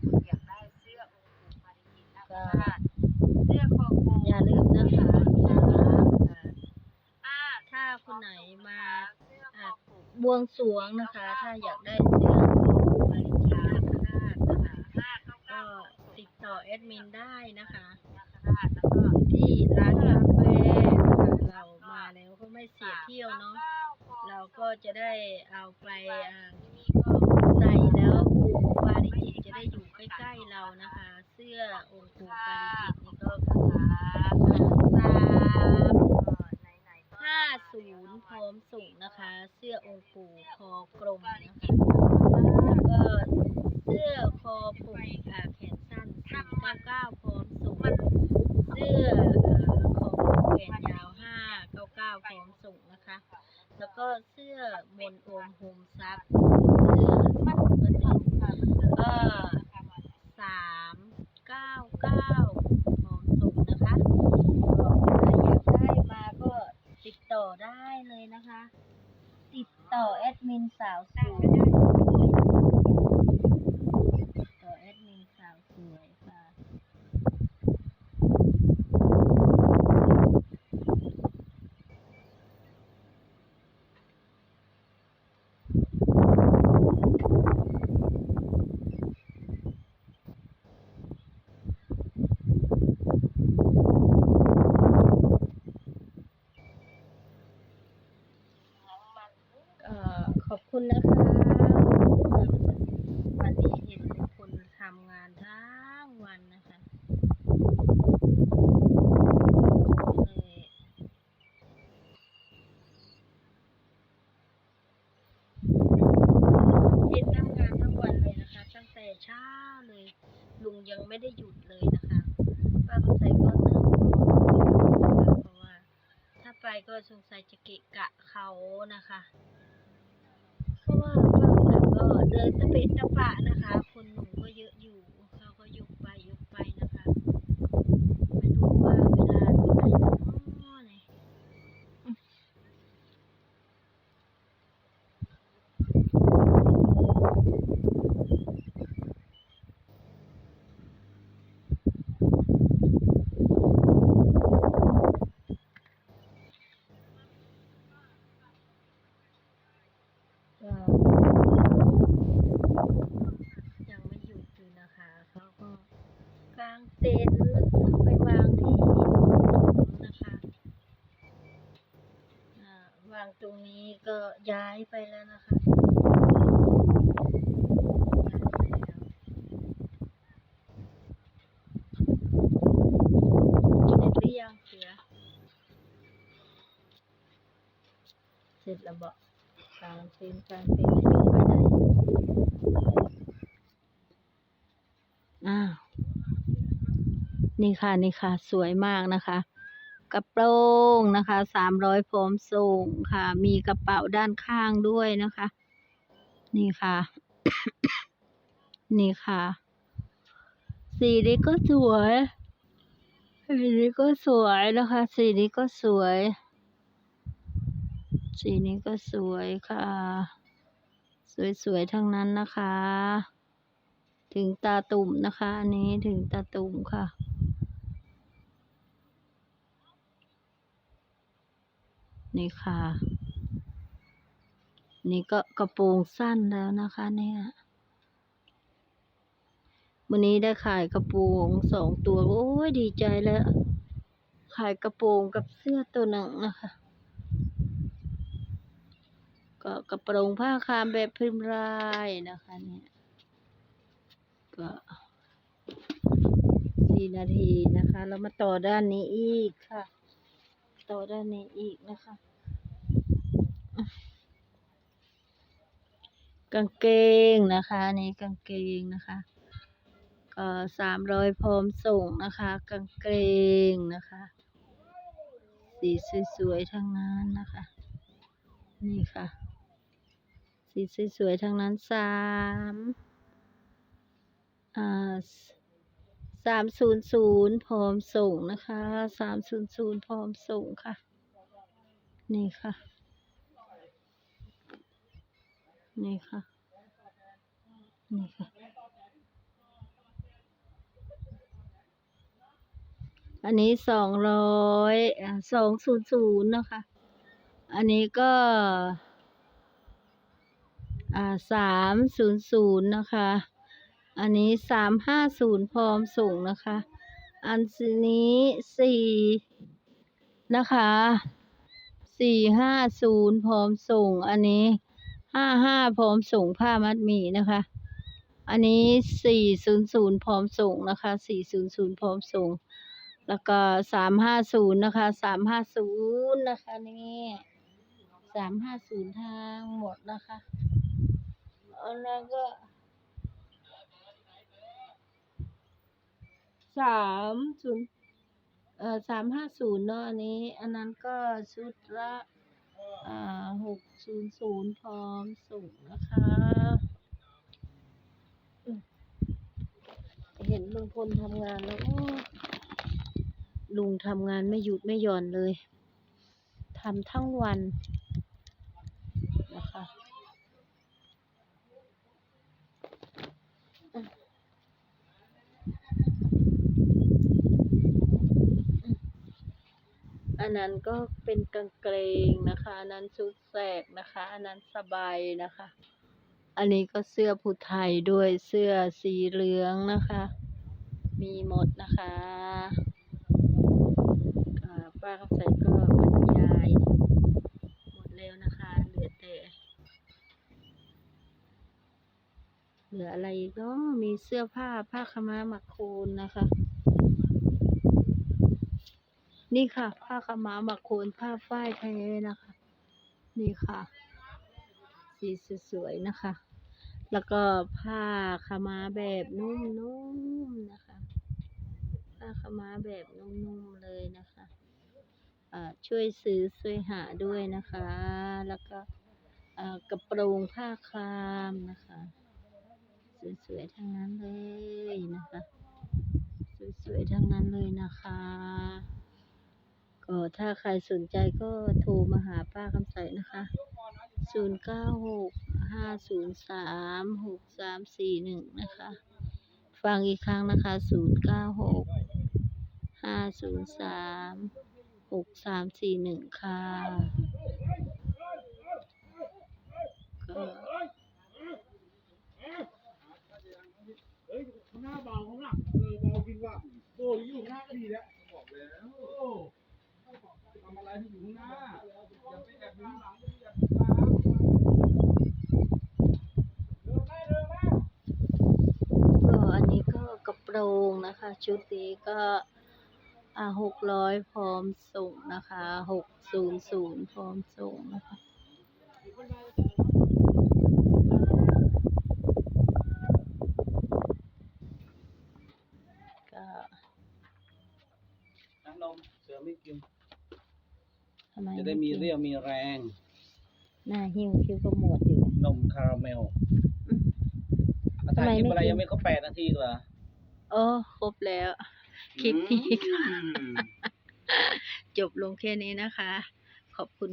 คุณอยากได้เสื้อองค์ปู่ปาริจิตนาคราชเสื้อคอโกอย่าลืมนะคะ อ่าถ้าคนไหนมาเสื้อคอปู่บวงสรวงนะคะ ถ้าอยากได้เสื้อบริจาคนาคนะคะห้าเก้าก็เก้าติดต่อแอดมินได้นะคะ นาคราชแล้วก็ที่ร้านกาแฟนะคะเรามาแล้วก็ไม่เสียเที่ยวเนาะ เเราก็จะได้เอาไปใส่แล้วปู่ปาริจิตจะได้อยู่ใกล้ๆเรานะคะ เสื้อองค์ปู่ปาริจิตนี่ก็นะคะสามห้าศูนย์พร้อมส่งนะคะ เสื้อองค์ปู่คอกลมนะคะแล้วก็เสื้อคอปุ่มอ่าแขนสั้นสี่เก้าเก้าพร้อมส่งเสื้อเอ่อคอปุ่มแขนยาวห้าเก้าเก้าพร้อมส่งนะคะ แล้วก็เสื้อบนโอมโฮมซับเสื้อมันก็ก็สามเก้าเก้าห้อมส่งนะคะอยากได้มาก็ติดต่อได้เลยนะคะ ติดต่อแอดมินสาวสวย ต่อแอดมินสาวสวยค่ะ เอ่อขอบคุณนะคะ วันนี้เห็นทุกคนทำงานทั้งวันนะคะเลยเห็นทำงานทั้งวันเลยนะคะ ตั้งแต่เช้าเลย ลุงยังไม่ได้หยุดเลยนะคะป้าสงสัยก็นั่งรอนะคะเพราะว่า ถ้าไปก็สงสัยจะเกะกะเขานะคะเพราะว่าบางครั้งก็เดินตะเปะตะปะนะคะ คนหนุ่มก็เยอะอยู่ เขาก็ยกไปยกไปนะคะ ไม่รู้ว่าเวลาเท่าไหร่เนาะเนี่ยก็ยังไม่หยุดอยู่นะคะ เขาก็กางเต็นท์เอาไปวางที่นะคะอ่าวางตรงนี้ก็ย้ายไปแล้วนะคะย้ายไปแล้วเสร็จหรือยังเสือ เสร็จ แล้วบอกกลางเต็นท์กลางเต็นท์แล้วยกไปไหนอ้าวนี่ค่ะนี่ค่ะ สวยมากนะคะ กระโปรงนะคะสามร้อยพร้อมส่งค่ะ มีกระเป๋าด้านข้างด้วยนะคะ นี่ค่ะ นี่ค่ะ สีนี้ก็สวยสีนี้ก็สวยนะคะ สีนี้ก็สวย สีนี้ก็สวยค่ะ สวยๆทั้งนั้นนะคะ ถึงตาตุ่มนะคะ อันนี้ถึงตาตุ่มค่ะนี่ค่ะ นี่ก็กระโปรงสั้นแล้วนะคะ เนี่ยวันนี้ได้ขายกระโปรงสองตัว โอ้ยดีใจแล้ว ขายกระโปรงกับเสื้อตัวหนึ่งนะคะ ก็กระโปรงผ้าคามแบบพิมพ์ลายนะคะเนี่ยก็สี่นาทีนะคะ แล้วมาต่อด้านนี้อีกค่ะ ต่อด้านนี้อีกนะคะ กางเกงนะคะนี่กางเกงนะคะก็สามร้อยพร้อมส่งนะคะ กางเกงนะคะ สีสวยๆทั้งนั้นนะคะ นี่ค่ะ สีสวยๆทั้งนั้นสามสามศูนย์ศูนย์พร้อมส่งนะคะสามศูนย์ศูนย์พร้อมส่งค่ะ นี่ค่ะ นี่ค่ะ นี่ค่ะ อันนี้สองร้อยสองศูนย์ศูนย์นะคะ อันนี้ก็ อ่าสามศูนย์ศูนย์นะคะ อันนี้สามห้าศูนย์พร้อมส่งนะคะ อันนี้สี่นะคะสี่ห้าศูนย์พร้อมส่ง อันนี้ห้าห้าพร้อมส่งผ้ามัดหมี่นะคะ อันนี้สี่ศูนย์ศูนย์พร้อมส่งนะคะสี่ศูนย์ศูนย์พร้อมส่ง แล้วก็สามห้าศูนย์นะคะสามห้าศูนย์นะคะนี่สามห้าศูนย์ทางหมดนะคะ อันนั้นก็สามศูนย์เอ่อสามห้าศูนย์เนาะอันนี้ อันนั้นก็ชุดละอ่าหกศูนย์ศูนย์พร้อมส่งนะคะ เห็นลุงพลทำงานแล้วโอ้ลุงทำงานไม่หยุดไม่หย่อนเลยทำทั้งวันนะคะอะ อันนั้นก็เป็นกางเกงนะคะ อันนั้นชุดแสกนะคะ อันนั้นสบายนะคะ อันนี้ก็เสื้อผู้ไทยด้วยเสื้อสีเหลืองนะคะ มีหมดนะคะอ่าป้าคำใสก็บรรยายหมดแล้วนะคะ เหลือแต่เหลืออะไรกเนาะมีเสื้อผ้าผ้าขาวม้าหมักโคนนะคะ นี่ค่ะ ผ้าขาม้ามักโคนผ้าฝ้ายแท้นะคะ นี่ค่ะ สีสวยๆนะคะ แล้วก็ผ้าขาม้าแบบนุ่มๆนะคะ ผ้าขาม้าแบบนุ่มๆเลยนะคะอ่าช่วยซื้อช่วยหาด้วยนะคะ แล้วก็อ่ากระโปรงผ้าคลามนะคะ สวยๆทั้งนั้นเลยนะคะ สวยๆทั้งนั้นเลยนะคะ ก็ถ้าใครสนใจก็โทรมาหาป้าคำใสนะคะศูนย์เก้าหกห้าศูนย์สามหกสามสี่หนึ่งนะคะ ฟังอีกครั้งนะคะศูนย์เก้าหกห้าศูนย์สามหกสามสี่หนึ่งค่ะก็เฮ้ยข้างหน้าเบาข้างหลังเออเบาจริงว่ะโอ้ยอยู่ข้างหน้าก็ดีแล้วบอกแล้วโอ้ ที่อยู่ข้างหน้า อย่าไปแอบอยู่ข้างหลังอย่าไปตามเดินแม่เดินแม่ก็อันนี้ก็กระโปรงนะคะ ชุดนี้ก็อ่าหกร้อยพร้อมส่งนะคะหกศูนย์ศูนย์พร้อมส่งนะคะก็น้ำนมเสือไม่กิน ทำไมจะได้มีเรี่ยวมีแรง หน้าหิ้วคิ้วก็หมวดอยู่ นมคาราเมลอืมอาถ่ายคลิปอะไรทำไมไม่กินยังไม่ครบแปดนาทีเหรอโอ้ครบแล้วคลิปนี้อืมจบลงแค่นี้นะคะ ขอบคุณ